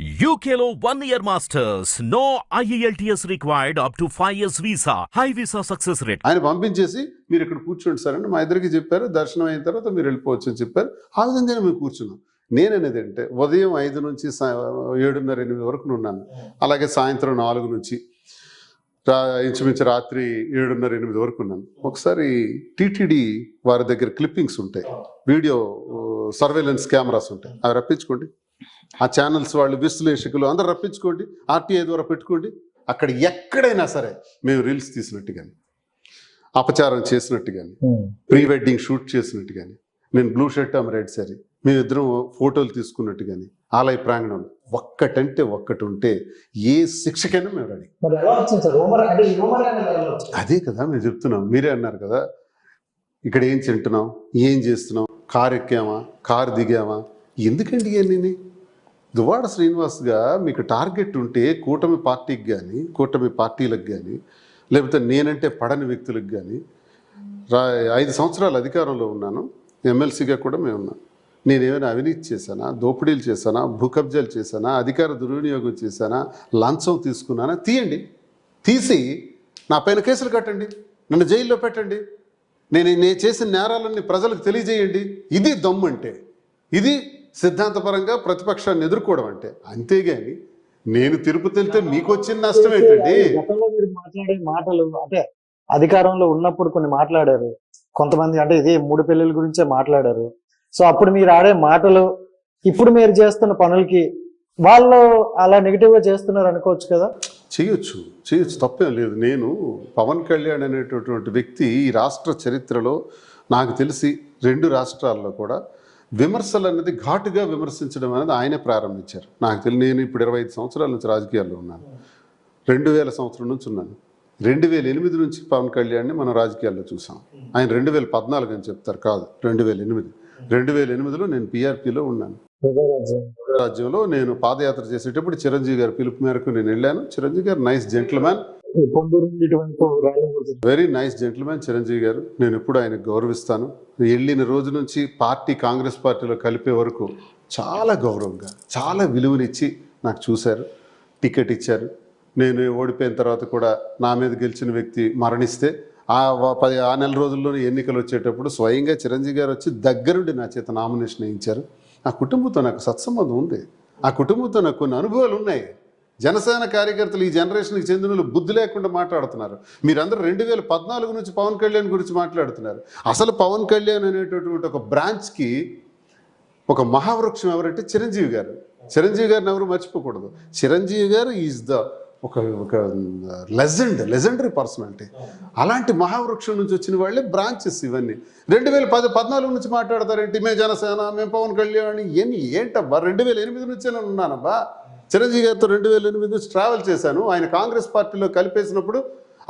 యూకేలో one year masters no IELTS required up to five years visa high visa success rate ఆయన పంపించేసి మీరు ఇక్కడ కూర్చోండి సార్ అని మా ఇద్దరికి చెప్పారు. దర్శనం అయిన తర్వాత మీరు వెళ్ళిపోవచ్చు అని చెప్పారు. ఆ విధంగానే మేము కూర్చున్నాం. నేననేది అంటే ఉదయం ఐదు నుంచి ఏడున్నర ఎనిమిది వరకు ఉన్నాను. అలాగే సాయంత్రం నాలుగు నుంచి రా ఇంచుమించు రాత్రి ఏడున్నర ఎనిమిది వరకు ఉన్నాను. ఒకసారి టీటీడీ వారి దగ్గర క్లిప్పింగ్స్ ఉంటాయి. వీడియో సర్వేలెన్స్ కెమెరాస్ ఉంటాయి. అవి రప్పించుకోండి. ఆ ఛానల్స్ వాళ్ళు విశ్లేషకులు అందరు రప్పించుకోండి ఆర్టీఐ ద్వారా పెట్టుకోండి. అక్కడ ఎక్కడైనా సరే మేము రీల్స్ తీసినట్టు కానీ అపచారం చేసినట్టు కానీ ప్రీ వెడ్డింగ్ షూట్ చేసినట్టు కానీ నేను బ్లూ షర్ట్ ఆమె రెడ్ సారీ మేమిద్దరం ఫోటోలు తీసుకున్నట్టు కానీ ఆలయ ప్రాంగణం ఒక్కటంటే ఒక్కటి ఉంటే ఏ శిక్షకైనా మేము రెడీ అదే కదా మేము చెప్తున్నాం. మీరే అన్నారు కదా ఇక్కడ ఏం తింటున్నాం ఏం చేస్తున్నాం కారు ఎక్కామా కారు దిగామా ఎందుకండి ఇవన్నీ? దువాడ శ్రీనివాస్గా మీకు టార్గెట్ ఉంటే కూటమి పార్టీకి కానీ కూటమి పార్టీలకు కానీ లేకపోతే నేనంటే పడని వ్యక్తులకు కానీ రా ఐదు సంవత్సరాలు అధికారంలో ఉన్నాను. ఎమ్మెల్సీగా కూడా మేము ఉన్నాం. నేనేమైనా అవినీతి చేశానా? దోపిడీలు చేశానా? భూ కబ్జాలు చేశానా? అధికార దుర్వినియోగం చేశానా? లంచం తీసుకున్నానా? తీయండి. తీసి నా పైన కేసులు కట్టండి. నన్ను జైల్లో పెట్టండి. నేను నేను చేసిన నేరాలన్నీ ప్రజలకు తెలియజేయండి. ఇది దమ్ము అంటే. ఇది సిద్ధాంతపరంగా ప్రతిపక్షాన్ని ఎదుర్కోవడం అంటే అంతేగాని నేను తిరుపతి వెళ్తే మీకు వచ్చిన నష్టం ఏంటండి? గతంలో మీరు మాట్లాడే మాటలు అంటే అధికారంలో ఉన్నప్పుడు కొన్ని మాట్లాడారు. కొంతమంది అంటే ఇది మూడు పెళ్ళిల గురించే మాట్లాడారు. సో అప్పుడు మీరు ఆడే మాటలు ఇప్పుడు మీరు చేస్తున్న పనులకి వాళ్ళు అలా నెగిటివ్గా చేస్తున్నారు అనుకోవచ్చు కదా? చేయొచ్చు చేయొచ్చు తప్పేం లేదు. నేను పవన్ కళ్యాణ్ అనేటటువంటి వ్యక్తి ఈ రాష్ట్ర చరిత్రలో నాకు తెలిసి రెండు రాష్ట్రాల్లో కూడా విమర్శలు అనేది ఘాటుగా విమర్శించడం అనేది ఆయనే ప్రారంభించారు. నాకు తెలియదు నేను ఇప్పుడు ఇరవై ఐదు సంవత్సరాల నుంచి రాజకీయాల్లో ఉన్నాను. రెండు వేల సంవత్సరం నుంచి ఉన్నాను. రెండు వేల ఎనిమిది నుంచి పవన్ కళ్యాణ్ని మనం రాజకీయాల్లో చూసాం. ఆయన రెండు వేల పద్నాలుగు అని చెప్తారు కాదు రెండు వేల ఎనిమిది. రెండు వేల ఎనిమిదిలో నేను పీఆర్పీలో ఉన్నాను. రాజ్యంలో నేను పాదయాత్ర చేసేటప్పుడు చిరంజీవి గారి పిలుపు మేరకు నేను వెళ్ళాను. Chiranjeevi garu nice gentleman very nice gentlemen Chiranjeevi garu. నేను ఎప్పుడు ఆయనకు గౌరవిస్తాను. వెళ్ళిన రోజు నుంచి పార్టీ కాంగ్రెస్ పార్టీలో కలిపే వరకు చాలా గౌరవంగా చాలా విలువనిచ్చి నాకు చూశారు టికెట్ ఇచ్చారు. నేను ఓడిపోయిన తర్వాత కూడా నా మీద గెలిచిన వ్యక్తి మరణిస్తే ఆ పది ఆ నెల రోజుల్లోనే ఎన్నికలు వచ్చేటప్పుడు స్వయంగా చిరంజీవి గారు వచ్చి దగ్గరుండి నా చేత నామినేషన్ వేయించారు. ఆ కుటుంబంతో నాకు సత్సంబంధం ఉంది. ఆ కుటుంబంతో నాకు కొన్ని అనుభవాలు ఉన్నాయి. జనసేన కార్యకర్తలు ఈ జనరేషన్కి చెందిన వాళ్ళు బుద్ధి లేకుండా మాట్లాడుతున్నారు. మీరందరూ రెండు వేల పద్నాలుగు నుంచి పవన్ కళ్యాణ్ గురించి మాట్లాడుతున్నారు. అసలు పవన్ కళ్యాణ్ అనేటటువంటి ఒక బ్రాంచ్కి ఒక మహావృక్షం ఎవరంటే చిరంజీవి గారు. చిరంజీవి గారిని ఎవరు మర్చిపోకూడదు. చిరంజీవి గారు ఈజ్ ద ఒక ఒక లెజెండ్ లెజెండరీ పర్సనాలిటీ. అలాంటి మహావృక్షం నుంచి వచ్చిన వాళ్ళే బ్రాంచెస్ ఇవన్నీ. రెండు వేల పది పద్నాలుగు నుంచి మాట్లాడతారేంటి? మేము జనసేన మేము పవన్ కళ్యాణ్ ఇవన్నీ ఏంటబ్బా? రెండు వేల ఎనిమిది నుంచే నేను ఉన్నానబ్బా? చిరంజీవి గారితో రెండు వేల ఎనిమిది నుంచి ట్రావెల్ చేశాను. ఆయన కాంగ్రెస్ పార్టీలో కలిపేసినప్పుడు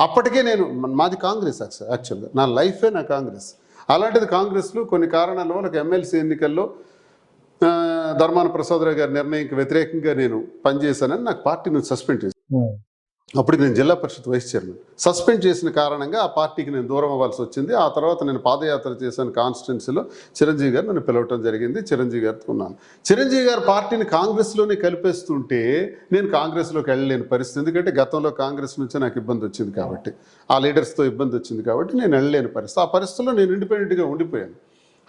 అప్పటికే నేను మాది కాంగ్రెస్ యాక్చువల్గా నా లైఫే నా కాంగ్రెస్. అలాంటిది కాంగ్రెస్లో కొన్ని కారణాల వల్ల ఎమ్మెల్సీ ఎన్నికల్లో ధర్మాన ప్రసాదరావు గారి నిర్ణయంకి వ్యతిరేకంగా నేను పనిచేశానని నాకు పార్టీ నుంచి సస్పెండ్ చేశాను అప్పుడు నేను జిల్లా పరిషత్ వైస్ చైర్మన్. సస్పెండ్ చేసిన కారణంగా ఆ పార్టీకి నేను దూరం అవ్వాల్సి వచ్చింది. ఆ తర్వాత నేను పాదయాత్ర చేశాను కాన్స్టిట్యున్సీలో. చిరంజీవి గారు నన్ను పిలవటం జరిగింది. చిరంజీవి గారితో ఉన్నాను. చిరంజీవి గారు పార్టీని కాంగ్రెస్లోనే కలిపేస్తుంటే నేను కాంగ్రెస్లోకి వెళ్ళలేని పరిస్థితి. ఎందుకంటే గతంలో కాంగ్రెస్ నుంచే నాకు ఇబ్బంది వచ్చింది కాబట్టి ఆ లీడర్స్తో ఇబ్బంది వచ్చింది కాబట్టి నేను వెళ్ళలేని పరిస్థితి. ఆ పరిస్థితుల్లో నేను ఇండిపెండెంట్గా ఉండిపోయాను.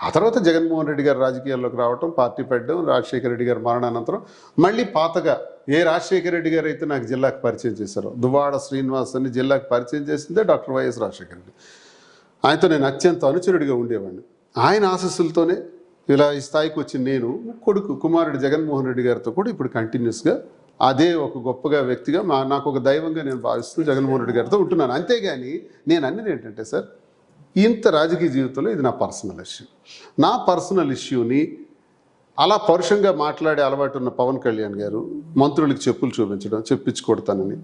ఆ తర్వాత జగన్మోహన్ రెడ్డి గారు రాజకీయాల్లోకి రావటం పార్టీ పెట్టడం రాజశేఖర రెడ్డి గారి మరణానంతరం మళ్ళీ పాతగా ఏ రాజశేఖర రెడ్డి గారు అయితే నాకు జిల్లాకు పరిచయం చేశారో? దువాడ శ్రీనివాస్ అని జిల్లాకు పరిచయం చేసిందే డాక్టర్ వైఎస్ రాజశేఖర రెడ్డి. ఆయనతో నేను అత్యంత అనుచరుడిగా ఉండేవాడిని. ఆయన ఆశస్సులతోనే ఇలా ఈ స్థాయికి వచ్చిన నేను కొడుకు కుమారుడు జగన్మోహన్ రెడ్డి గారితో కూడా ఇప్పుడు కంటిన్యూస్గా అదే ఒక గొప్పగా వ్యక్తిగా మా నాకు ఒక దైవంగా నేను భావిస్తూ జగన్మోహన్ రెడ్డి గారితో ఉంటున్నాను. అంతేగాని నేను అన్నది ఏంటంటే సార్ ఇంత రాజకీయ జీవితంలో ఇది నా పర్సనల్ ఇష్యూ. నా పర్సనల్ ఇష్యూని అలా పరుషంగా మాట్లాడే అలవాటు ఉన్న పవన్ కళ్యాణ్ గారు మంత్రులకు చెప్పులు చూపించడం చెప్పించి కొడతానని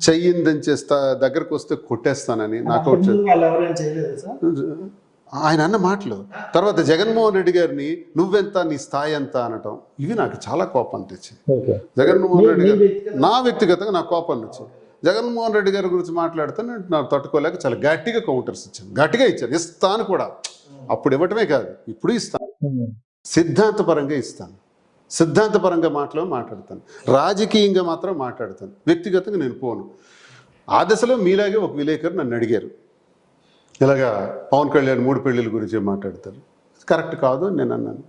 చెయ్యిందని చేస్తా దగ్గరకు వస్తే కొట్టేస్తానని నాకు అప్పటి ముందు వాళ్ళు ఎవరైనా చేయలేదు సార్? ఆయన అన్న మాటలు. తర్వాత జగన్మోహన్ రెడ్డి గారిని నువ్వెంత నీ స్థాయి ఎంత అనటం ఇవి నాకు చాలా కోపం తెచ్చింది ఓకే. జగన్మోహన్ రెడ్డి గారు నా వ్యక్తిగతంగా నాకు కోపం వచ్చింది జగన్మోహన్ రెడ్డి గారి గురించి మాట్లాడితే నేను నాకు తట్టుకోలేక చాలా గట్టిగా కౌంటర్స్ ఇచ్చాను. గట్టిగా ఇచ్చాను. ఇస్తాను కూడా. అప్పుడు ఇవ్వటమే కాదు. ఇప్పుడు ఇస్తాను. సిద్ధాంతపరంగా ఇస్తాను. సిద్ధాంతపరంగా మాటలో మాట్లాడతాను. రాజకీయంగా మాత్రం మాట్లాడతాను. వ్యక్తిగతంగా నేను పోను. ఆ దశలో మీలాగే ఒక విలేకరు నన్ను అడిగారు. ఇలాగా పవన్ కళ్యాణ్ మూడు పెళ్ళిళ్ళ గురించి మాట్లాడతారు. కరెక్ట్ కాదు నేను అన్నాను.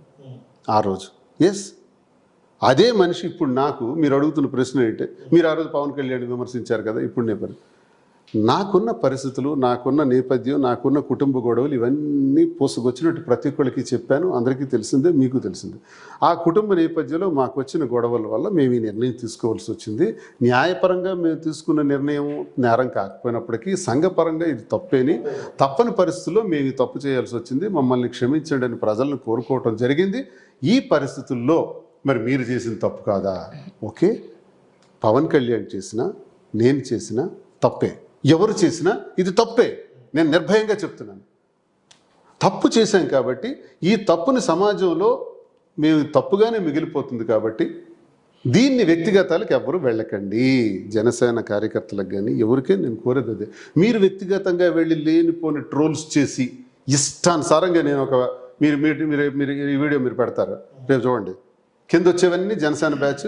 ఆ రోజు. ఎస్ అదే మనిషి ఇప్పుడు నాకు మీరు అడుగుతున్న ప్రశ్న ఏంటంటే మీరు ఆ రోజు పవన్ కళ్యాణ్ విమర్శించారు కదా ఇప్పుడు నేను నాకున్న పరిస్థితులు నాకున్న నేపథ్యం నాకున్న కుటుంబ గొడవలు ఇవన్నీ పోసుకొచ్చినట్టు ప్రతి ఒక్కరికి చెప్పాను. అందరికీ తెలిసిందే మీకు తెలిసిందే. ఆ కుటుంబ నేపథ్యంలో మాకు వచ్చిన గొడవల వల్ల మేము ఈ నిర్ణయం తీసుకోవాల్సి వచ్చింది. న్యాయపరంగా మేము తీసుకున్న నిర్ణయం నేరం కాకపోయినప్పటికీ సంఘపరంగా ఇది తప్పేని తప్పని పరిస్థితుల్లో మేము తప్పు చేయాల్సి వచ్చింది. మమ్మల్ని క్షమించండి అని ప్రజలను కోరుకోవటం జరిగింది. ఈ పరిస్థితుల్లో మరి మీరు చేసిన తప్పు కాదా? ఓకే. పవన్ కళ్యాణ్ చేసిన నేను చేసిన తప్పే. ఎవరు చేసినా ఇది తప్పే. నేను నిర్భయంగా చెప్తున్నాను. తప్పు చేశాం కాబట్టి ఈ తప్పుని సమాజంలో మేము తప్పుగానే మిగిలిపోతుంది కాబట్టి దీన్ని వ్యక్తిగతాలకు ఎవరు వెళ్ళకండి. జనసేన కార్యకర్తలకు కానీ ఎవరికే నేను కోరేది అదే. మీరు వ్యక్తిగతంగా వెళ్ళి లేనిపోని ట్రోల్స్ చేసి ఇష్టానుసారంగా నేను ఒక మీరు మీరు మీరు మీరు ఈ వీడియో మీరు పెడతారు? రేపు చూడండి. కింద వచ్చేవన్నీ జనసేన బ్యాచ్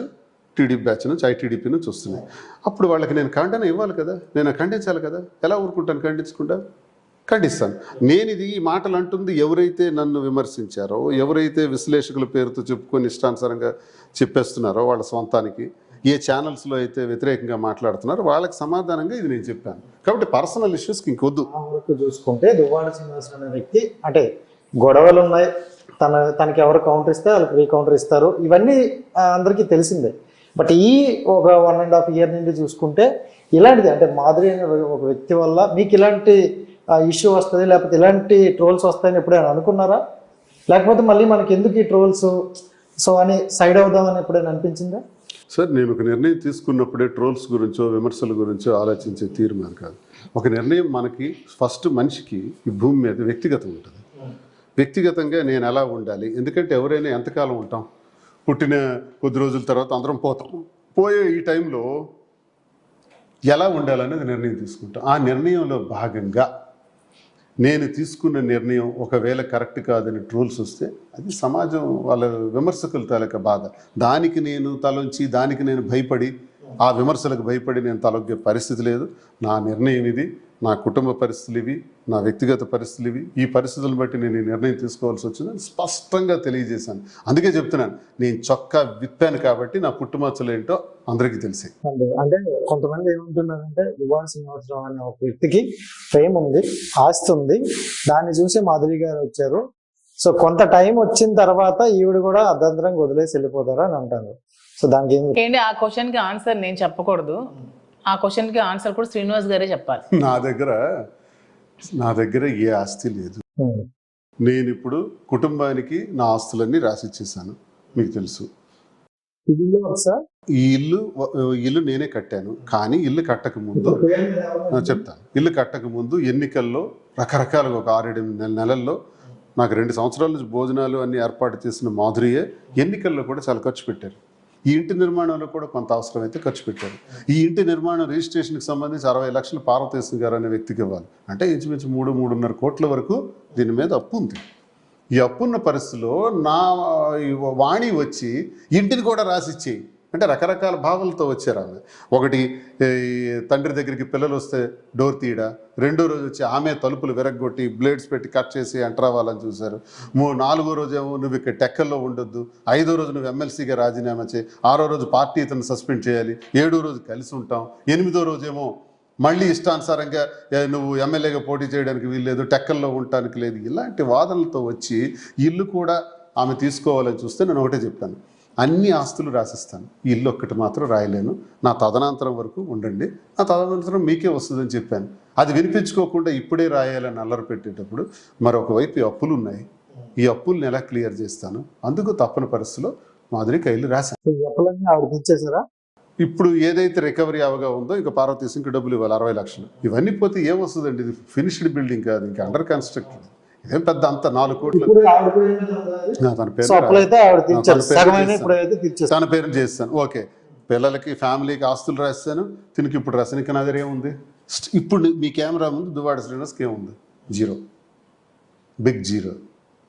టీడీపీ బ్యాచ్ నుంచి ఐటీడీపీ నుంచి వస్తున్నాయి. అప్పుడు వాళ్ళకి నేను ఖండన ఇవ్వాలి కదా నేను ఖండించాలి కదా ఎలా ఊరుకుంటాను ఖండించకుండా? ఖండిస్తాను. నేను ఇది ఈ మాటలు అంటుంది ఎవరైతే నన్ను విమర్శించారో ఎవరైతే విశ్లేషకుల పేరుతో చెప్పుకొని ఇష్టానుసారంగా చెప్పేస్తున్నారో వాళ్ళ సొంతానికి ఏ ఛానల్స్లో అయితే వ్యతిరేకంగా మాట్లాడుతున్నారో వాళ్ళకి సమాధానంగా ఇది నేను చెప్పాను. కాబట్టి పర్సనల్ ఇష్యూస్కి ఇంకొద్దు. చూసుకుంటే దువ్వాడ శ్రీనివాసరావు అనే వ్యక్తి అంటే గొడవలు ఉన్నాయి తన తనకి ఎవరు కౌంటర్ ఇస్తే వాళ్ళకి రీ కౌంటర్ ఇస్తారు. ఇవన్నీ అందరికీ తెలిసిందే. బట్ ఈ ఒక వన్ అండ్ హాఫ్ ఇయర్ నుండి చూసుకుంటే ఇలాంటిది అంటే మాధురి అనే ఒక వ్యక్తి వల్ల మీకు ఇలాంటి ఇష్యూ వస్తుంది లేకపోతే ఇలాంటి ట్రోల్స్ వస్తాయని ఎప్పుడైనా అనుకున్నారా? లేకపోతే మళ్ళీ మనకి ఎందుకు ఈ ట్రోల్స్ సో అని సైడ్ అవుదామని ఎప్పుడైనా అనిపించిందా? సార్ నేను ఒక నిర్ణయం తీసుకున్నప్పుడే ట్రోల్స్ గురించో విమర్శల గురించో ఆలోచించే తీర్మానం కాదు. ఒక నిర్ణయం మనకి ఫస్ట్ మనిషికి ఈ భూమి మీద వ్యక్తిగతం ఉంటుంది. వ్యక్తిగతంగా నేను ఎలా ఉండాలి? ఎందుకంటే ఎవరైనా ఎంతకాలం ఉంటాం? పుట్టిన కొద్ది రోజుల తర్వాత అందరం పోతాం. పోయే ఈ టైంలో ఎలా ఉండాలనేది నిర్ణయం తీసుకుంటాం. ఆ నిర్ణయంలో భాగంగా నేను తీసుకున్న నిర్ణయం ఒకవేళ కరెక్ట్ కాదని ట్రోల్స్ వస్తే అది సమాజం వాళ్ళ విమర్శకుల తాలూక బాధ. దానికి నేను తలొంచి దానికి నేను భయపడి ఆ విమర్శలకు భయపడి నేను తలొగ్గే పరిస్థితి లేదు. నా నిర్ణయం ఇది. నా కుటుంబ పరిస్థితులు ఇవి నా వ్యక్తిగత పరిస్థితులు ఇవి. ఈ పరిస్థితులను బట్టి నేను ఈ నిర్ణయం తీసుకోవాల్సి వచ్చిందని స్పష్టంగా తెలియజేశాను. అందుకే చెప్తున్నాను నేను చొక్కా విప్పాను కాబట్టి నా పుట్టుమచ్చలు ఏంటో అందరికీ తెలిసే. అంటే కొంతమంది ఏమంటున్నారంటే యువా శ్రీనివాసరావు అనే ఒక వ్యక్తికి ఫేమ్ ఉంది ఆస్తి ఉంది. దాన్ని చూసి మాధురి గారు వచ్చారు. సో కొంత టైం వచ్చిన తర్వాత ఈవిడ కూడా అర్ధంతరంగా వదిలేసి వెళ్ళిపోతారు అని అంటారు. సో దానికి ఏం ఏంటి ఆ క్వశ్చన్కి ఆన్సర్ నేను చెప్పకూడదు. ఆ క్వశ్చన్కి ఆన్సర్ కూడా శ్రీనివాస్ గారే చెప్పాలి. నా దగ్గర నా దగ్గర ఏ ఆస్తి లేదు. ఉమ్. నేను ఇప్పుడు కుటుంబానికి నా ఆస్తులన్నీ రాసిచ్చేసాను మీకు తెలుసు. ఈ ఇల్లు ఇల్లు నేనే కట్టాను. కానీ ఇల్లు కట్టక ముందు ఆ, చెప్తాను. ఇల్లు కట్టక ముందు ఎన్నికల్లో రకరకాలుగా ఒక ఆరేడు నెల నెలల్లో నాకు రెండు సంవత్సరాల నుంచి భోజనాలు అన్ని ఏర్పాటు చేసిన మాధురియే ఎన్నికల్లో కూడా చాలా ఖర్చు పెట్టారు. ఈ ఇంటి నిర్మాణంలో కూడా కొంత అవసరం అయితే ఖర్చు పెట్టారు. ఈ ఇంటి నిర్మాణం రిజిస్ట్రేషన్కి సంబంధించి అరవై లక్షలు పార్వతీశం గారు అనే వ్యక్తికి ఇవ్వాలి. అంటే ఇంచుమించు మూడు మూడున్నర కోట్ల వరకు దీని మీద అప్పు ఉంది. ఈ అప్పున్న పరిస్థితిలో నా ఈ వాణి వచ్చి ఇంటిని కూడా రాసిచ్చేయి. అంటే రకరకాల భావనలతో వచ్చారు ఆమె. ఒకటి ఈ తండ్రి దగ్గరికి పిల్లలు వస్తే డోర్ తీయడా? రెండో రోజు వచ్చి ఆమె తలుపులు విరగ్గొట్టి బ్లేడ్స్ పెట్టి కట్ చేసి ఎంటర్ అవ్వాలని చూశారు. మూ నాలుగో రోజు ఏమో నువ్వు ఇక్కడ టెక్కల్లో ఉండొద్దు. ఐదో రోజు నువ్వు ఎమ్మెల్సీగా రాజీనామా చేయి. ఆరో రోజు పార్టీ ఇతను సస్పెండ్ చేయాలి. ఏడో రోజు కలిసి ఉంటాం. ఎనిమిదో రోజేమో మళ్ళీ ఇష్టానుసారంగా నువ్వు ఎమ్మెల్యేగా పోటీ చేయడానికి వీల్లేదు టెక్కల్లో ఉండటానికి లేదు. ఇలాంటి వాదనలతో వచ్చి ఇల్లు కూడా ఆమె తీసుకోవాలని చూస్తే నేను ఒకటే చెప్పాను అన్ని ఆస్తులు రాసిస్తాను. ఇల్లు ఒక్కటి మాత్రం రాయలేను. నా తదనంతరం వరకు ఉండండి. నా తదనంతరం మీకే వస్తుందని చెప్పాను. అది వినిపించుకోకుండా ఇప్పుడే రాయాలని అల్లరి పెట్టేటప్పుడు మరొక వైపు ఈ అప్పులు ఉన్నాయి. ఈ అప్పుల్ని ఎలా క్లియర్ చేస్తాను? అందుకు తప్పని పరిస్థితిలో మాదిరి కైలు రాశాను. ఇప్పుడు ఏదైతే రికవరీ అవగా ఉందో ఇంకా పార్వతీశంకి డబ్బులు ఇవ్వాలి అరవై లక్షలు. ఇవన్నీ పోతే ఏమొస్తుందండి ఇది ఫినిష్డ్ బిల్డింగ్ కాదు ఇంకా అండర్ కన్స్ట్రక్షన్ ఇదేం పెద్ద అంత నాలుగు కోట్లు? తన పేరు తన చేస్తాను. ఓకే. పిల్లలకి ఫ్యామిలీకి ఆస్తులు రాస్తాను తినికి ఇప్పుడు రాసాను ఇంకా నా దగ్గర ఏముంది ఇప్పుడు మీ కెమెరా ముందు దువాడ శ్రీనివాస్కి ఏముంది జీరో. Big zero.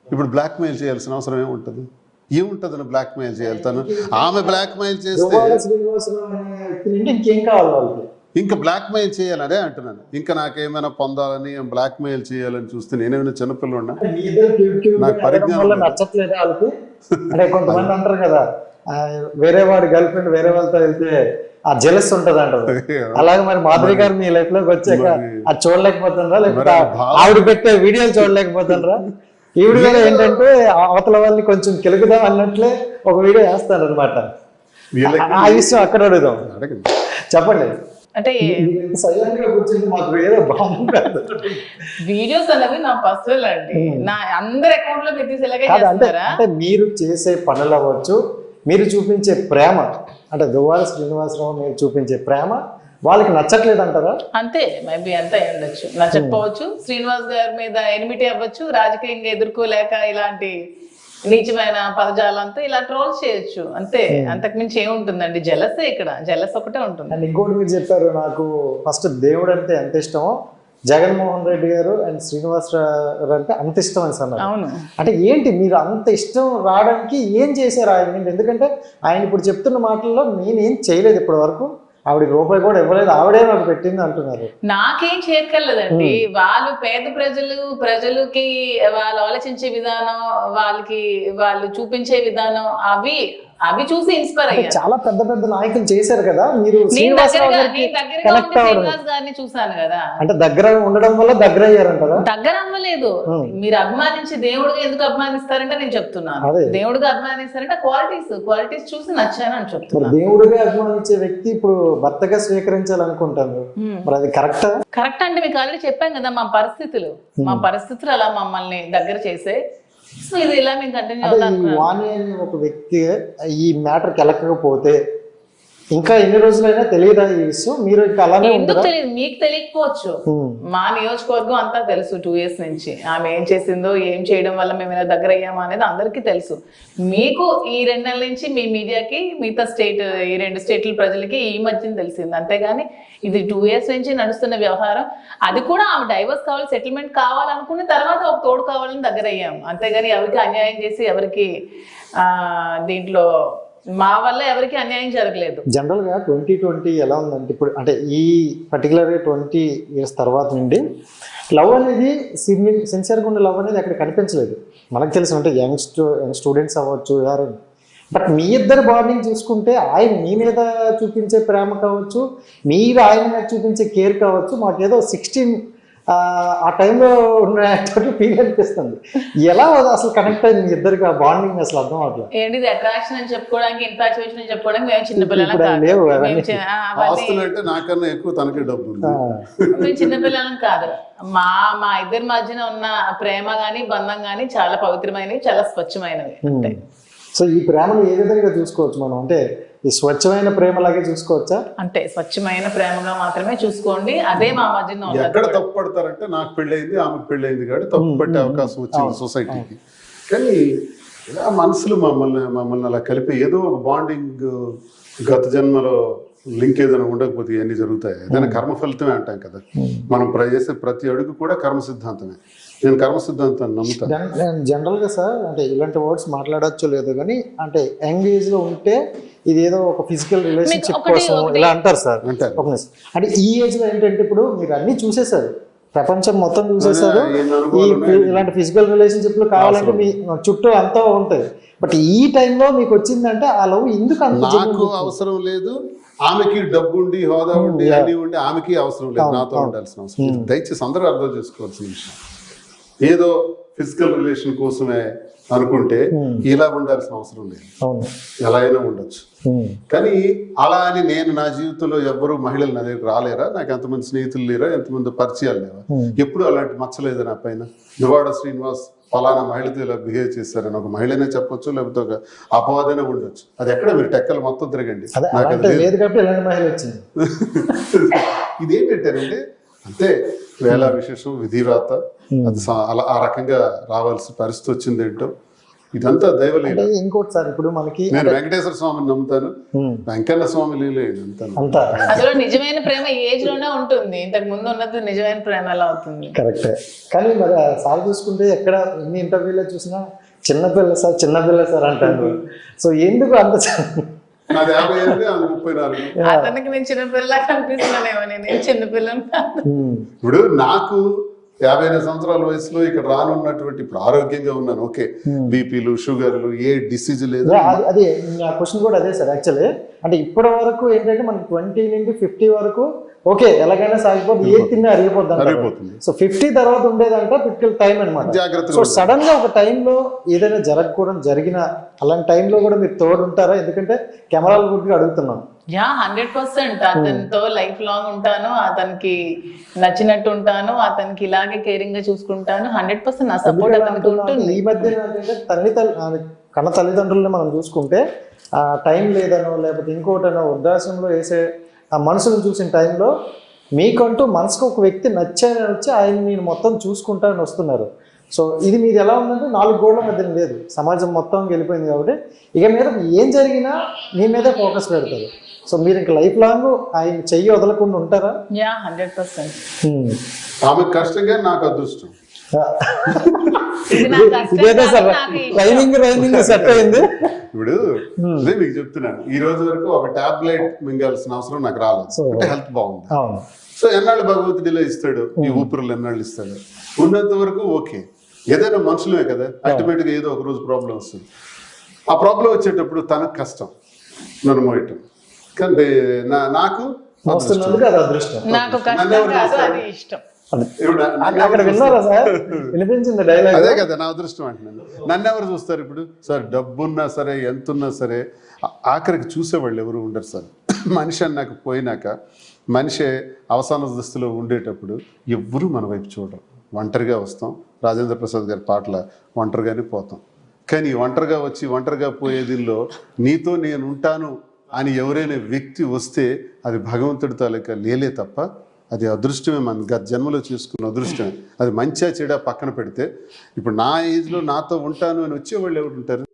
ఇప్పుడు బ్లాక్మెయిల్ చేయాల్సిన అవసరం ఏముంటుంది? ఏముంటుందని బ్లాక్ మెయిల్ చేయాలి తను? ఆమె బ్లాక్ మెయిల్ చేస్తే అనే ఇంకేం కావాలి ఇంకా బ్లాక్ మెయిల్ చేయాలి. అదే అంటున్నాను. ఇంకా నాకేమైనా పొందాలని బ్లాక్ మెయిల్ చేయాలని చూస్తే నేనేమైనా చిన్నపిల్లన్నా నాకు పరిజ్ఞానం. నచ్చట్లేదు వాళ్ళకి? అంటే కొంతమంది అంటారు కదా వేరే వాడి గర్ల్ ఫ్రెండ్ వేరే వాళ్ళతో వెళ్తే ఆ జెలస్ ఉంటది అంటారు అలాగే మరి మాధురి గారు మీ లైఫ్లోకి వచ్చాక అది చూడలేకపోతుండ్రా? లేకపోతే ఆవిడ పెట్టే వీడియోలు చూడలేకపోతుండ్రా? ఈవిడ కూడా ఏంటంటే అవతల వాళ్ళని కొంచెం కెలుగుదాం అన్నట్లే ఒక వీడియో వేస్తాను అనమాట ఆ విషయం అక్కడ అడుగుదాం. చెప్పండి. అంటే వీడియోస్ అనేవి నా పర్సనల్ అండి. నా అందరి అకౌంట్లో అంటే మీరు చేసే పనులు అవ్వచ్చు మీరు చూపించే ప్రేమ అంటే దువ్వాల శ్రీనివాసరావు మీరు చూపించే ప్రేమ వాళ్ళకి నచ్చట్లేదు అంటారా? అంతే మేబీ అంతా ఉండొచ్చు. నచ్చకపోవచ్చు శ్రీనివాస్ గారి మీద ఎనిమిటీ అవ్వచ్చు రాజకీయంగా ఎదుర్కోలేక ఇలాంటి నీచమైన పదజాలంతో ఇలా ట్రోల్ చేయొచ్చు. అంతే. అంతకు మించి ఏముంటుందండి? జలసే ఇక్కడ. జలస్ ఒకటే ఉంటుంది. అండ్ ఇంకోటి మీరు చెప్పారు నాకు ఫస్ట్ దేవుడు అంటే ఎంత ఇష్టమో జగన్మోహన్ రెడ్డి గారు అండ్ శ్రీనివాస్ గారు అంటే అంత ఇష్టం అని అన్నారు అవును. అంటే ఏంటి మీరు అంత ఇష్టం రావడానికి ఏం చేశారు ఆయన ఎందుకంటే ఆయన ఇప్పుడు చెప్తున్న మాటల్లో నేనేం చేయలేదు ఇప్పటి వరకు. ఆవిడ రూపాయి కూడా ఇవ్వలేదు ఆవిడే నాకు పెట్టింది అంటున్నారు. నాకేం చేయక్కర్లేదండి వాళ్ళు పేద ప్రజలు ప్రజలకి వాళ్ళు ఆలోచించే విధానం వాళ్ళకి వాళ్ళు చూపించే విధానం అవి అవి చూసి ఇన్స్పైర్ అయ్యాను. చాలా పెద్ద పెద్ద నాయకులు చేశారు కదా మీరు కనెక్ట్ గారిని చూసాను కదా. అంటే దగ్గర ఉండడం వల్ల దగ్గర అయ్యారంటారా? దగ్గర అవ్వలేదు. మీరు అభిమానించి దేవుడిగా ఎందుకు అభిమానిస్తారంటే నేను చెప్తున్నాను. అదే. దేవుడిగా అభిమానిస్తారంటే క్వాలిటీస్ క్వాలిటీస్ చూసి నచ్చాను అని చెప్తున్నాను. దేవుడిగా అభిమానించే వ్యక్తి ఇప్పుడు భర్తగా స్వీకరించాలనుకుంటాను. మరి అది కరెక్టా కరెక్ట్ అంటే మీకు ఆల్రెడీ చెప్పాం కదా మా పరిస్థితులు. మా పరిస్థితులు అలా మమ్మల్ని దగ్గర చేసే సో ఇది ఇలా మేము కంటిన్యూ అవుతాను వాణి అనే ఒక వ్యక్తి ఈ మ్యాటర్ కెలకపోతే ఇంకా ఎన్ని రోజులైనా తెలియదా ఈ విషయం? మీరు ఇంకా అలానే ఎందుకు తెలియదు? మీకు తెలియకపోవచ్చు. మా నియోజకవర్గం అంతా తెలుసు టూ ఇయర్స్ నుంచి. ఆమె ఏం చేసిందో ఏం చేయడం వల్ల మేము ఇలా దగ్గర అయ్యామో అనేది అందరికీ తెలుసు. మీకు ఈ రెండు నెలల నుంచి మీ మీడియాకి మిగతా స్టేట్ ఈ రెండు స్టేట్ల ప్రజలకి ఈ మధ్యన తెలిసింది. అంతేగాని ఇది టూ ఇయర్స్ నుంచి నడుస్తున్న వ్యవహారం. అది కూడా ఆమె డైవర్స్ కావాలి సెటిల్మెంట్ కావాలనుకున్న తర్వాత ఒక తోడు కావాలని దగ్గర అయ్యాం. అంతేగాని ఎవరికి అన్యాయం చేసి ఎవరికి ఆ, దీంట్లో మా వల్ల ఎవరికి అన్యాయం జరగలేదు. జనరల్గా ట్వంటీ ట్వంటీ ఎలా ఉందంటే ఇప్పుడు అంటే ఈ పర్టికులర్ ట్వంటీ ఇయర్స్ తర్వాత నుండి లవ్ అనేది సిన్సియర్గా ఉండే లవ్ అనేది అక్కడ కనిపించలేదు. మనకు తెలిసి అంటే యంగ్ యంగ్ స్టూడెంట్స్ అవ్వచ్చు ఎవరైనా బట్ మీ ఇద్దరు బాండింగ్ చూసుకుంటే ఆయన మీ మీద చూపించే ప్రేమ కావచ్చు మీరు ఆయన మీద చూపించే కేర్ కావచ్చు మాకేదో సిక్స్టీన్ ఆ టైంలో ఉన్నటువంటి ఫీల్ అనిపిస్తుంది. ఎలా అసలు కనెక్ట్ అయింది మీ ఇద్దరికి? ఆ బాండింగ్ అసలు అర్థం అవట్లేదు ఏంటి ఇది అట్రాక్షన్ అని చెప్పుకోవడానికి ఇన్ఫాచువేషన్ అని చెప్పుకోవడానికి మేము చిన్నపిల్లలం లేవు ఆస్తులు అంటే నాకన్నా ఎక్కువ తనకే డబ్బు. మేము చిన్నపిల్లలం కాదు. మా మా ఇద్దరి మధ్యన ఉన్న ప్రేమ గాని బంధం గాని చాలా పవిత్రమైనవి చాలా స్వచ్ఛమైనవి. అంతే. సో ఈ ప్రేమను ఏ విధంగా చూసుకోవచ్చు మనం? అంటే ఈ స్వచ్ఛమైన ప్రేమలాగే చూసుకోవచ్చా? అంతే స్వచ్ఛమైన ప్రేమగా మాత్రమే చూసుకోండి. అదే మా మధ్యన ఉన్నది. ఎక్కడ కూడా. తప్పు పడతారంటే నాకు పెళ్ళయింది ఆమెకు పెళ్ళయింది కాబట్టి తప్పు పట్టే అవకాశం వచ్చింది సొసైటీకి. కానీ ఇలా మనసులు మమ్మల్ని మమ్మల్ని అలా కలిపి ఏదో ఒక బాండింగ్ గత జన్మలో లింక్ ఏదైనా ఉండకపోతే ఇవన్నీ జరుగుతాయి? ఏదైనా కర్మ ఫలితమే అంటాం కదా. మనం చేసే ప్రతి అడుగు కూడా కర్మ సిద్ధాంతమే. నేను కర్మ సిద్ధాంతాన్ని నమ్ముతాను జనరల్గా సార్ అంటే ఇలాంటి వర్డ్స్ మాట్లాడొచ్చో లేదో కానీ అంటే యంగ్ ఏజ్లో ఉంటే ఇది ఏదో ఒక ఫిజికల్ రిలేషన్షిప్ కోసం ఒకటి- ఇలా అంటారు సార్ అంటారు. ఒక నిమిషం. అంటే ఈ ఏజ్లో ఏంటంటే ఇప్పుడు మీరు అన్ని చూసేశారు. ప్రపంచం మొత్తం ఎన్ని ఈ. ఇలాంటి ఫిజికల్ రిలేషన్షిప్ కావాలంటే మీ చుట్టూ అంతా ఉంటాయి. బట్ ఈ టైంలో మీకు వచ్చిందంటే ఆ లవ్ ఎందుకు అంత నాకు అవసరం లేదు. ఆమెకి డబ్బు ఉండి హోదా ఉండి అన్ని ఉండి ఆమెకి అవసరం లేదు. నాతో ఉండాల్సిన అవసరం లేదు. దయచేసి అందరూ అర్థం చేసుకోవాల్సిన విషయం. ఏదో ఫిజికల్ రిలేషన్ కోసమే అనుకుంటే ఇలా ఉండాల్సిన అవసరం లేదు. ఎలా అయినా ఉండొచ్చు. ఉమ్. కానీ అలా అని నేను నా జీవితంలో ఎవ్వరూ మహిళలు నా దగ్గర రాలేరా? నాకు ఎంతమంది స్నేహితులు లేరా? ఎంతమంది పరిచయాలు లేవా? ఎప్పుడు అలాంటి మచ్చలేదు నా పైన? దువాడ శ్రీనివాస్ ఫలానా మహిళతో ఇలా బిహేవ్ చేశారని ఒక మహిళనే చెప్పొచ్చు లేకపోతే ఒక అపవాదనే ఉండొచ్చు. అది ఎక్కడ మీరు టెక్కలు మొత్తం తిరగండి. ఇదేంటంటేనండి అంతే వేళ విశేషం విధివ్రాత అది అలా ఆ రకంగా రావాల్సిన పరిస్థితి వచ్చింది ఏంటో. ఇదంతా దైవలీల ఇంకోటి సార్ ఇప్పుడు మనకి నేను వెంకటేశ్వర స్వామిని నమ్ముతాను. వెంకన్న స్వామి లీల ఇదంతా అంతా. అందులో నిజమైన ప్రేమ ఏజ్లోనే ఉంటుంది. ఇంతకు ముందు ఉన్నది నిజమైన ప్రేమ ఎలా అవుతుంది. కరెక్టే. కానీ మరి సార్ చూసుకుంటే ఎక్కడ ఎన్ని ఇంటర్వ్యూలో చూసినా చిన్నపిల్ల సార్ చిన్నపిల్ల సార్ అంటారు. సో ఎందుకు అంత అతనికి నేను చిన్నపిల్ల కనిపిస్తున్నానేమో నేను ఉమ్, ఇప్పుడు నాకు యాభై ఎనిమిది సంవత్సరాల వయసులో ఇక్కడ రానున్నటువంటి ఇప్పుడు ఆరోగ్యంగా ఉన్నాను. ఓకే. బీపీలు షుగర్లు ఏ డిసీజ్ లేదు. అదే నా క్వశ్చన్ కూడా అదే సార్ యాక్చువల్లీ. అంటే ఇప్పటి వరకు ఏంటంటే మనకి ట్వంటీ నుండి ఫిఫ్టీ వరకు ఓకే ఎలాగైనా సాగిపోతుంది. ఏ తిన్నా. అరిగిపోతుంది. సో ఫిఫ్టీ తర్వాత ఉండేదంట క్రిటికల్ టైం అనమాట సో. సడన్గా ఒక టైంలో ఏదైనా జరగకూడదు జరిగిన అలాంటి టైంలో కూడా మీరు తోడు ఉంటారా? ఎందుకంటే కెమెరాల గురించి అడుగుతున్నాం. Yeah hundred percent. అతనితో లైఫ్ లాంగ్ ఉంటాను అతనికి నచ్చినట్టు ఉంటాను అతనికి ఇలాగే కేరింగ్గా చూసుకుంటాను. హండ్రెడ్ పర్సెంట్ నా సపోర్ట్ అతనికి ఉంటుంది. ఈ మధ్య తల్లి కన్న తల్లిదండ్రులని మనం చూసుకుంటే ఆ టైం లేదనో లేకపోతే ఇంకోటనో వృద్ధాశ్రమంలో వేసే ఆ మనసును చూసిన టైంలో మీకంటూ మనసుకు ఒక వ్యక్తి నచ్చారని వచ్చి ఆయన నేను మొత్తం చూసుకుంటానని వస్తున్నారు. సో ఇది మీది ఎలా ఉందంటే నాలుగు గోడల మధ్య లేదు. సమాజం మొత్తం వెళ్ళిపోయింది కాబట్టి ఇక మీద ఏం జరిగినా మీ మీదే ఫోకస్ పెడతారు. సో మీరు ఇంక లైఫ్ లాంగ్ ఆయన చెయ్యి వదలకుండా ఉంటారా? Yeah hundred percent. ఆమె కష్టంగా నాకు అదృష్టం. ఇదేదో సార్ సెట్ అయింది. ఇప్పుడు అదే మీకు చెప్తున్నాను. ఈ రోజు వరకు ఒక టాబ్లెట్ మింగాల్సిన అవసరం నాకు రాలేదు. అంటే హెల్త్ బాగుంది. అవును. సో ఎన్నాళ్ళు భగవంతుడు ఇలా ఇస్తాడు? ఈ ఊపిరులు ఎన్నాళ్ళు ఇస్తాడు? ఉన్నంత వరకు ఓకే. ఏదైనా మనుషులమే కదా. అల్టిమేట్గా ఏదో ఒక రోజు ప్రాబ్లం వస్తుంది. ఆ ప్రాబ్లం వచ్చేటప్పుడు తనకు కష్టం. నన్ను మోయటం. కానీ నా నాకు నాకు కష్టం కాదు? అది ఇష్టం. అక్కడ ఎవరు విన్నారా సార్? వినిపించింది డైలాగ్ అదే కదా నా అదృష్టం అంటున్నాను. నన్ను ఎవరు చూస్తారు ఇప్పుడు? సార్ డబ్బున్నా సరే ఎంతున్నా సరే ఆ- ఆఖరికి చూసేవాళ్ళు ఎవరు ఉండరు సార్. మనిషి అన్నాక పోయినాక మనిషి అవసాన దస్తులో ఉండేటప్పుడు ఎవ్వరూ మన వైపు చూడరు. ఒంటరిగా వస్తాం. రాజేంద్ర ప్రసాద్ గారి పాటల ఒంటరిగానే పోతాం. కానీ ఒంటరిగా వచ్చి ఒంటరిగా పోయే దీనిలో నీతో నేను ఉంటాను అని ఎవరైనా వ్యక్తి వస్తే అది భగవంతుడి తాలూకా లేలే తప్ప అది అదృష్టమే మన గత జన్మలో చేసుకున్న అదృష్టమే. అది మంచిగా చెడా పక్కన పెడితే ఇప్పుడు నా ఏజ్లో నాతో ఉంటాను అని వచ్చేవాళ్ళు ఎవరు ఉంటారు?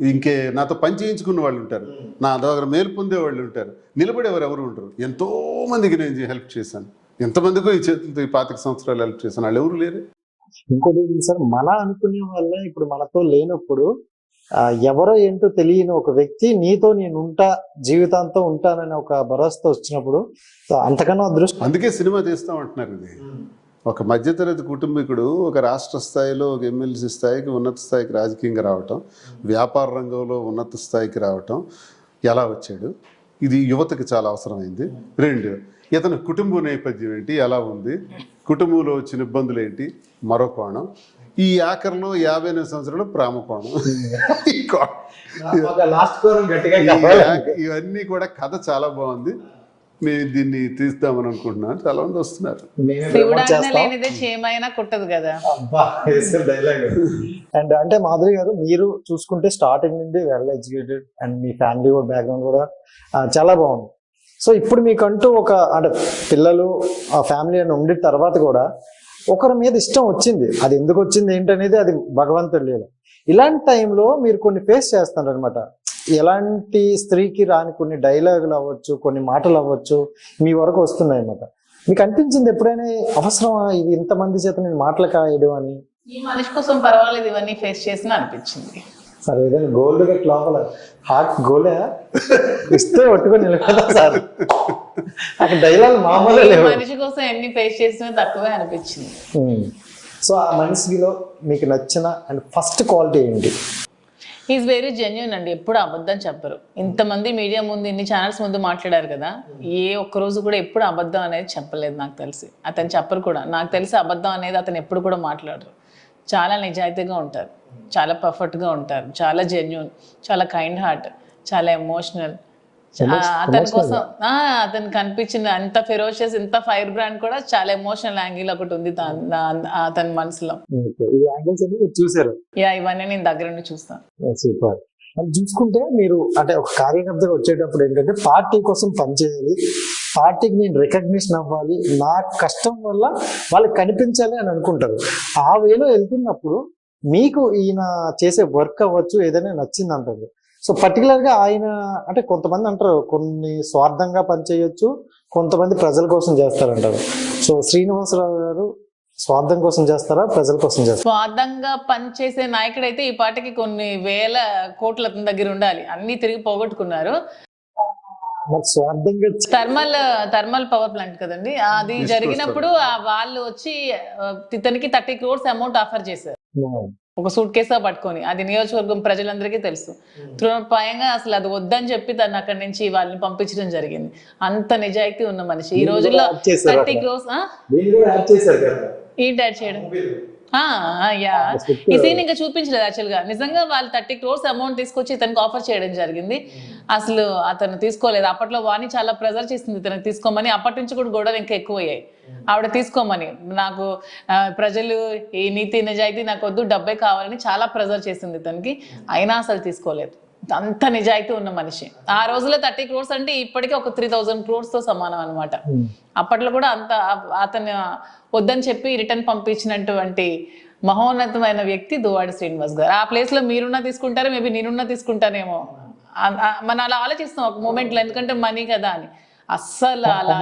ఇంకే నాతో పని చేయించుకున్న వాళ్ళు ఉంటారు. నా దగ్గర మేలు పొందే వాళ్ళు ఉంటారు. నిలబడేవారు ఎవరు ఉంటారు ఎంతో మందికి నేను హెల్ప్ చేశాను. ఎంతమందికో ఈ చేతులతో ఈ పాతిక సంవత్సరాలు హెల్ప్ చేశాను. వాళ్ళు ఎవరు లేరు? ఇంకోటి సార్? మన అనుకునే వల్ల ఇప్పుడు మనతో లేనప్పుడు ఎవరో ఏంటో తెలియని ఒక వ్యక్తి నీతో నేను ఉంటా జీవితాంతం ఉంటానని ఒక భరోసా వచ్చినప్పుడు అంతకన్నా అదృష్టం. అందుకే సినిమా తీస్తాం అంటున్నారు ఇది. ఒక మధ్యతరగతి కుటుంబీకుడు ఒక రాష్ట్ర స్థాయిలో ఒక ఎమ్మెల్సీ స్థాయికి ఉన్నత స్థాయికి రాజకీయంగా రావటం వ్యాపార రంగంలో ఉన్నత స్థాయికి రావటం ఎలా వచ్చాడు? ఇది యువతకి చాలా అవసరమైంది. రెండు ఇతని కుటుంబ నేపథ్యం ఏంటి? ఎలా ఉంది? కుటుంబంలో వచ్చిన ఇబ్బందులు ఏంటి? మరో కోణం. ఈ ఆఖరిలో యాభై ఎనిమిది సంవత్సరాలు ప్రేమ కోణం ఈ కో- లాస్ట్ గట్టిగా ఈ- ఇవన్నీ కూడా కథ చాలా బాగుంది. మేము దీన్ని తీస్తామని అనుకుంటున్నాను. చాలా మంది వస్తున్నారు. కుట్టదు కదా. డైలాగ్. అండ్ అంటే మాధురి గారు మీరు చూసుకుంటే స్టార్టింగ్ నుండి వెల్ ఎడ్యుకేటెడ్ అండ్ మీ ఫ్యామిలీ బ్యాక్గ్రౌండ్ కూడా చాలా బాగుంది. సో ఇప్పుడు మీకంటూ ఒక అంటే పిల్లలు ఆ ఫ్యామిలీ అని ఉండిన తర్వాత కూడా ఒకరి మీద ఇష్టం వచ్చింది. అది ఎందుకు వచ్చింది ఏంటనేది అది భగవంతుడు లేదు ఇలాంటి టైంలో మీరు కొన్ని ఫేస్ చేస్తారు అనమాట ఎలాంటి స్త్రీకి రాని కొన్ని డైలాగులు అవ్వచ్చు కొన్ని మాటలు అవ్వచ్చు మీ వరకు వస్తున్నాయి అన్నమాట మీకు అనిపించింది ఎప్పుడైనా అవసరమా? ఇది ఇంతమంది చేత నేను మాటలు కాయడం అని. ఈ మనిషి కోసం పర్వాలేదు ఇవన్నీ ఫేస్ చేసిన అనిపించింది. సార్ ఏదైనా గోల్డ్ గట్ లోపల హార్ట్ గోలే ఇస్తే పట్టుకొని నిలబడతా సార్ అక్కడ డైలాగ్ మామూలే లేవు. మనిషి కోసం ఎన్ని ఫేస్ చేసినా తక్కువే అనిపించింది. సో ఆ మనిషిలో మీకు నచ్చిన అండ్ ఫస్ట్ క్వాలిటీ ఏంటి? ఈజ్ వెరీ జెన్యున్ అండి. ఎప్పుడు అబద్ధం చెప్పరు. ఇంతమంది మీడియా ముందు ఇన్ని ఛానల్స్ ముందు మాట్లాడారు కదా ఏ ఒక్క రోజు కూడా ఎప్పుడు అబద్ధం అనేది చెప్పలేదు నాకు తెలిసి. అతను చెప్పరు కూడా. నాకు తెలిసి అబద్ధం అనేది అతను ఎప్పుడు కూడా మాట్లాడరు. చాలా నిజాయితీగా ఉంటారు. చాలా పర్ఫెక్ట్గా ఉంటారు. చాలా జెన్యున్ చాలా కైండ్ హార్ట్ చాలా ఎమోషనల్ అతని కోసం ఆ, అతనికి కనిపించిన అంత ఫెరోషియస్ ఇంత ఫైర్ బ్రాండ్ కూడా చాలా ఎమోషనల్ యాంగిల్ ఒకటి ఉంది నా- అతని మనసులో. చూసారు యా ఇవన్నీ నేను దగ్గర నుండి చూస్తాను సూపర్ అది చూసుకుంటే మీరు అంటే ఒక కార్యకర్తగా వచ్చేటప్పుడు ఏంటంటే పార్టీ కోసం పనిచేయాలి పార్టీకి నేను రికగ్నిషన్ అవ్వాలి. నా కష్టం వల్ల వాళ్ళకి కనిపించాలి అని అనుకుంటారు. ఆ వేలో వెళ్తున్నప్పుడు మీకు ఈయన చేసే వర్క్ అవ్వచ్చు ఏదైనా నచ్చింది అంటారు సో పర్టికులర్గా ఆయన అంటే కొంతమంది అంటారు కొన్ని స్వార్థంగా పనిచేయొచ్చు కొంతమంది ప్రజల కోసం చేస్తారంటారు. సో శ్రీనివాసరావు గారు స్వార్థం కోసం చేస్తారా ప్రజల కోసం చేస్తారా? స్వార్థంగా పనిచేసే నాయకుడైతే ఈ పాటికి కొన్ని వేల కోట్ల అతని దగ్గర ఉండాలి. అన్ని తిరిగి పోగొట్టుకున్నారు. మరి స్వార్థంగా థర్మల్ థర్మల్ పవర్ ప్లాంట్ కదండి. అది. జరిగినప్పుడు ఆ వాళ్ళు వచ్చి ఇతనికి థర్టీ క్రోర్స్ అమౌంట్ ఆఫర్ చేశారు. ఉమ్. ఒక సూట్ కేసా పట్టుకొని. అది నియోజకవర్గం ప్రజలందరికీ తెలుసు. తృణప్రాయంగా అసలు అది వద్దని చెప్పి తను అక్కడి నుంచి వాళ్ళని పంపించడం జరిగింది. అంత నిజాయితీ ఉన్న మనిషి. ఈ రోజుల్లో థర్టీ కదా? ఏంటి యాడ్ చేయడం? యా. ఈ సీన్ ఇంకా చూపించలేదు యాక్చువల్గా. నిజంగా వాళ్ళు థర్టీ క్రోర్స్ అమౌంట్ తీసుకొచ్చి ఇతనికి ఆఫర్ చేయడం జరిగింది. అసలు అతను తీసుకోలేదు. అప్పట్లో వాణి చాలా ప్రెజర్ చేసింది ఇతనికి తీసుకోమని. అప్పటి నుంచి కూడా గొడవలు ఇంకా ఎక్కువయ్యాయి. ఆవిడ తీసుకోమని. నాకు ప్రజలు ఈ నీతి నిజాయితీ నాకు వద్దు డబ్బే కావాలని చాలా ప్రెజర్ చేసింది ఇతనికి. అయినా అసలు తీసుకోలేదు. అంత నిజాయితీ ఉన్న మనిషి. ఆ రోజుల్లో థర్టీ క్రోర్స్ అంటే ఇప్పటికీ ఒక త్రీ థౌజండ్ క్రోర్స్తో సమానం అనమాట ఉమ్. అప్పట్లో కూడా అంత అతను వద్దని చెప్పి రిటర్న్ పంపించినటువంటి మహోన్నతమైన వ్యక్తి దువాడి శ్రీనివాస్ గారు. ఆ ప్లేస్లో మీరున్నా తీసుకుంటారు మేబీ నేనున్నా తీసుకుంటానేమో. మనం అలా ఆలోచిస్తాం ఒక మూమెంట్లో ఎందుకంటే మనీ కదా అని. అస్సలు అలా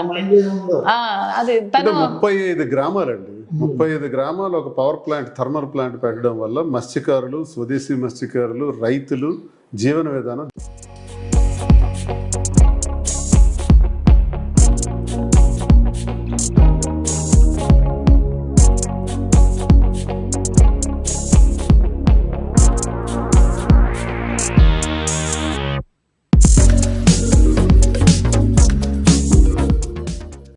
అదే తను ముప్పై ఐదు గ్రామాలండి. ముప్పై ఐదు గ్రామాలు ఒక పవర్ ప్లాంట్ థర్మల్ ప్లాంట్ పెట్టడం వల్ల మత్స్యకారులు స్వదేశీ మత్స్యకారులు రైతులు జీవన విధానం